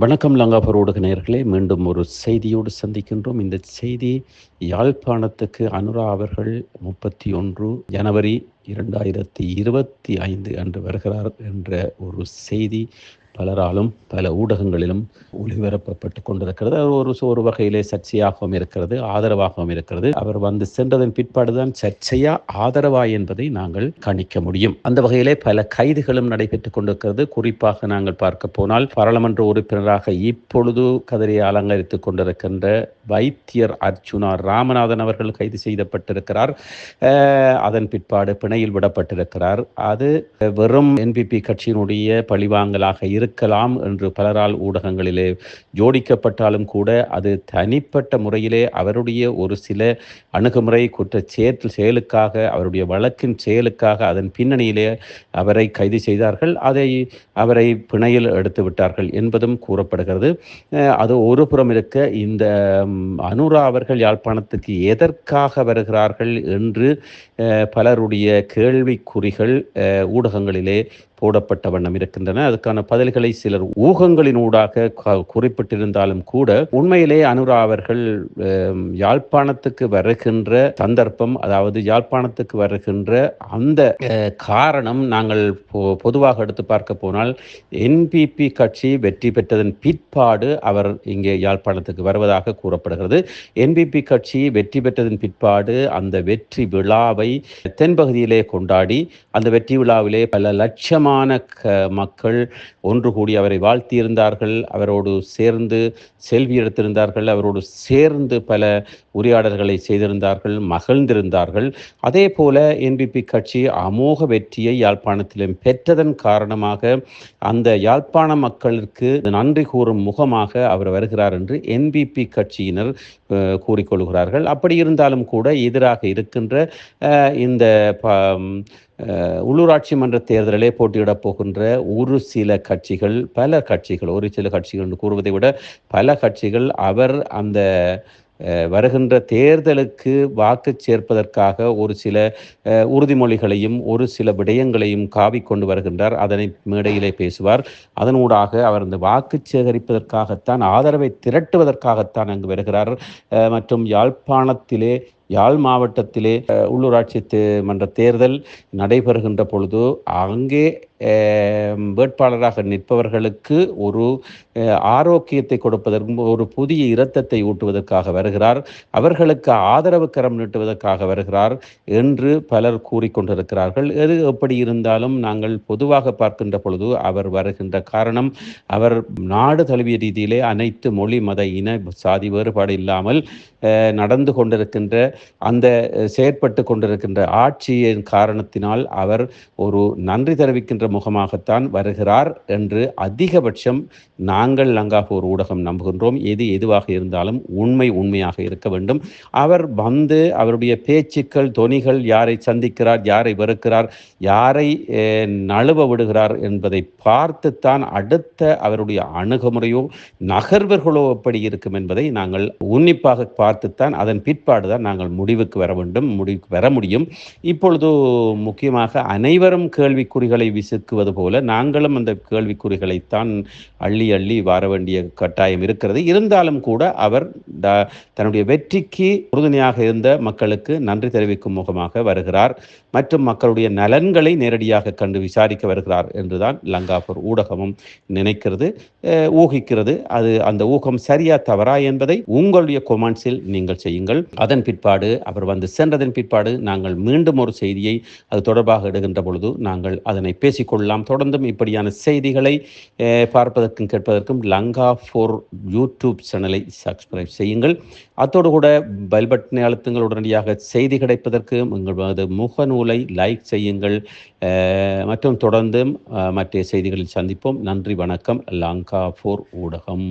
வணக்கம் லங்காபூர் ஊடக நேர்களே மீண்டும் ஒரு செய்தியோடு சந்திக்கின்றோம். இந்த செய்தி யாழ்ப்பாணத்துக்கு அனுரா அவர்கள் முப்பத்தி ஒன்று ஜனவரி இரண்டாயிரத்தி இருபத்தி ஐந்து அன்று வருகிறார் என்ற ஒரு செய்தி பலராலும் பல ஊடகங்களிலும் ஒளிபரப்பப்பட்டு கொண்டிருக்கிறது. அது ஒரு ஒரு வகையிலே சர்ச்சையாகவும் இருக்கிறது ஆதரவாகவும் இருக்கிறது. அவர் வந்து சென்றதன் பிற்பாடுதான் சர்ச்சையா ஆதரவா என்பதை நாங்கள் கணிக்க முடியும். அந்த வகையிலே பல கைதுகளும் நடைபெற்றுக் கொண்டிருக்கிறது. குறிப்பாக நாங்கள் பார்க்க போனால் பாராளுமன்ற உறுப்பினராக இப்பொழுது கதிரை அலங்கரித்துக் கொண்டிருக்கின்ற வைத்தியர் அர்ச்சுனா ராமநாதன் அவர்கள் கைது செய்யப்பட்டிருக்கிறார். அதன் பிற்பாடு பிணையில் விடப்பட்டிருக்கிறார். அது வெறும் என்பிபி கட்சியினுடைய பழிவாங்கலாக இருக்கலாம் என்று பலரால் ஊடகங்களிலே ஜோடிக்கப்பட்டாலும் கூட அது தனிப்பட்ட முறையிலே அவருடைய ஒரு சில அணுகுமுறை குற்ற செயல் செயலுக்காக அவருடைய வழக்கின் செயலுக்காக அதன் பின்னணியிலே அவரை கைது செய்தார்கள். அதை அவரை பிணையில் எடுத்து விட்டார்கள் என்பதும் கூறப்படுகிறது. அது ஒரு புறம் இருக்க இந்த அனுரா அவர்கள் யாழ்ப்பாணத்துக்கு எதற்காக வருகிறார்கள் என்று பலருடைய கேள்விக்குறிகள் ஊடகங்களிலே போடப்பட்ட வண்ணம் இருக்கின்றன. அதுக்கான பதில்களை சிலர் ஊகங்களினூடாக குறிப்பிட்டிருந்தாலும் கூட உண்மையிலே அனுரா அவர்கள் யாழ்ப்பாணத்துக்கு வருகின்ற சந்தர்ப்பம் அதாவது யாழ்ப்பாணத்துக்கு வருகின்ற அந்த காரணம் நாங்கள் பொதுவாக எடுத்து பார்க்க போனால் என்பிபி கட்சி வெற்றி பெற்றதன் பிற்பாடு அவர் இங்கே யாழ்ப்பாணத்துக்கு வருவதாக கூறப்படுகிறது. என்பிபி கட்சி வெற்றி பெற்றதன் பிற்பாடு அந்த வெற்றி விழாவை தென்பகுதியிலே கொண்டாடி அந்த வெற்றி விழாவிலே பல லட்சம் அதிகமான மக்கள் ஒன்று கூடி அவரை வாழ்த்தியிருந்தார்கள் அவரோடு சேர்ந்து செல்வி எடுத்திருந்தார்கள் அவரோடு சேர்ந்து பல உரையாடல்களை செய்திருந்தார்கள் மகிழ்ந்திருந்தார்கள். அதே போல என்பிபி கட்சி அமோக வெற்றியை யாழ்ப்பாணத்திலும் பெற்றதன் காரணமாக அந்த யாழ்ப்பாண மக்களுக்கு நன்றி கூறும் முகமாக அவர் வருகிறார் என்று என்பிபி கட்சியினர் கூறிக்கொள்கிறார்கள். அப்படி இருந்தாலும் கூட எதிராக இருக்கின்ற இந்த உள்ளூராட்சி மன்ற தேர்தலிலே போட்டியிடப் போகின்ற ஒரு சில கட்சிகள் பல கட்சிகள் ஒரு சில கட்சிகள் என்று கூறுவதை விட பல கட்சிகள் அவர் அந்த வருகின்ற தேர்தலுக்கு வாக்கு சேர்ப்பதற்காக ஒரு சில உறுதிமொழிகளையும் ஒரு சில விடயங்களையும் காவிக்கொண்டு வருகின்றார். அதனை மேடையிலே பேசுவார். அதனூடாக அவர் இந்த வாக்கு சேகரிப்பதற்காகத்தான் ஆதரவை திரட்டுவதற்காகத்தான் அங்கு வருகிறார். மற்றும் யாழ்ப்பாணத்திலே யாழ் மாவட்டத்திலே உள்ளூராட்சி மன்ற தேர்தல் நடைபெறுகின்ற பொழுது அங்கே வேட்பாளராக நிற்பவர்களுக்கு ஒரு ஆரோக்கியத்தை கொடுப்பதற்கும் ஒரு புதிய இரத்தத்தை ஊட்டுவதற்காக வருகிறார். அவர்களுக்கு ஆதரவு கரம் நீட்டுவதற்காக வருகிறார் என்று பலர் கூறிக்கொண்டிருக்கிறார்கள் எது எப்படி இருந்தாலும் நாங்கள் பொதுவாக பார்க்கின்ற பொழுது அவர் வருகின்ற காரணம் அவர் நாடு தழுவிய ரீதியிலே அனைத்து மொழி மத இன சாதி வேறுபாடு இல்லாமல் நடந்து கொண்டிருக்கின்ற அந்த செயற்பட்டு கொண்டிருக்கின்ற ஆட்சியின் காரணத்தினால் அவர் ஒரு நன்றி தெரிவிக்கின்ற முகமாகத்தான் வருகிறார் என்று அதிகபட்சம் நாங்கள் லங்காபூர் ஊடகம் நம்புகின்றோம். எது எதுவாக இருந்தாலும் உண்மை உண்மையாக இருக்க வேண்டும். அவர் வந்து அவருடைய பேச்சுக்கள் தொனிகள் யாரை சந்திக்கிறார் யாரை வெறுக்கிறார் யாரை நழுவ விடுகிறார் என்பதை பார்த்துத்தான் அடுத்த அவருடைய அணுகுமுறையோ நகர்வர்களோ எப்படி இருக்கும் என்பதை நாங்கள் உன்னிப்பாக பார்த்துத்தான் அதன் பிற்பாடு தான் நாங்கள் முடிவுக்கு வர வேண்டும் முடிவுக்கு வர முடியும். இப்பொழுது முக்கியமாக அனைவரும் கேள்விக்குறிகளை விசுக்குவது போல நாங்களும் அந்த கேள்விக்குறிகளைத்தான் அள்ளி அள்ளி வர வேண்டிய கட்டாயம் இருக்கிறது. இருந்தாலும் கூட அவர் தன்னுடைய வெற்றிக்கு உறுதுணையாக இருந்த மக்களுக்கு நன்றி தெரிவிக்கும் முகமாக வருகிறார். மற்றும் மக்களுடைய நலன்களை நேரடியாக கண்டு விசாரிக்க வருகிறார் என்றுதான் லங்காபூர் ஊடகமும் நினைக்கிறது. ஊகிக்கிறது. அது அந்த ஊகம் சரியா தவறா என்பதை உங்களுடைய கொமெண்ட்ஸில் நீங்கள் செய்யுங்கள். அதன் பிற்பாடு அவர் வந்து சென்றதன் பிற்பாடு நாங்கள் மீண்டும் ஒரு செய்தியை அது தொடர்பாக எடுகின்ற பொழுது நாங்கள் அதனை பேசிக்கொள்ளலாம். தொடர்ந்தும் இப்படியான செய்திகளை பார்ப்பதற்கும் கேட்பதற்கும் லங்கா ஃபோர் யூடியூப் சேனலை சப்ஸ்கிரைப் செய்யுங்கள். அத்தோடு கூட பெல் பட்டனை அழுத்துங்கள் உடனடியாக செய்தி கிடைப்பதற்கு உங்களது முகநூலை லைக் செய்யுங்கள். மற்றும் தொடர்ந்தும் மற்ற செய்திகளில் சந்திப்போம். நன்றி வணக்கம். லங்கா ஃபோர் ஊடகம்.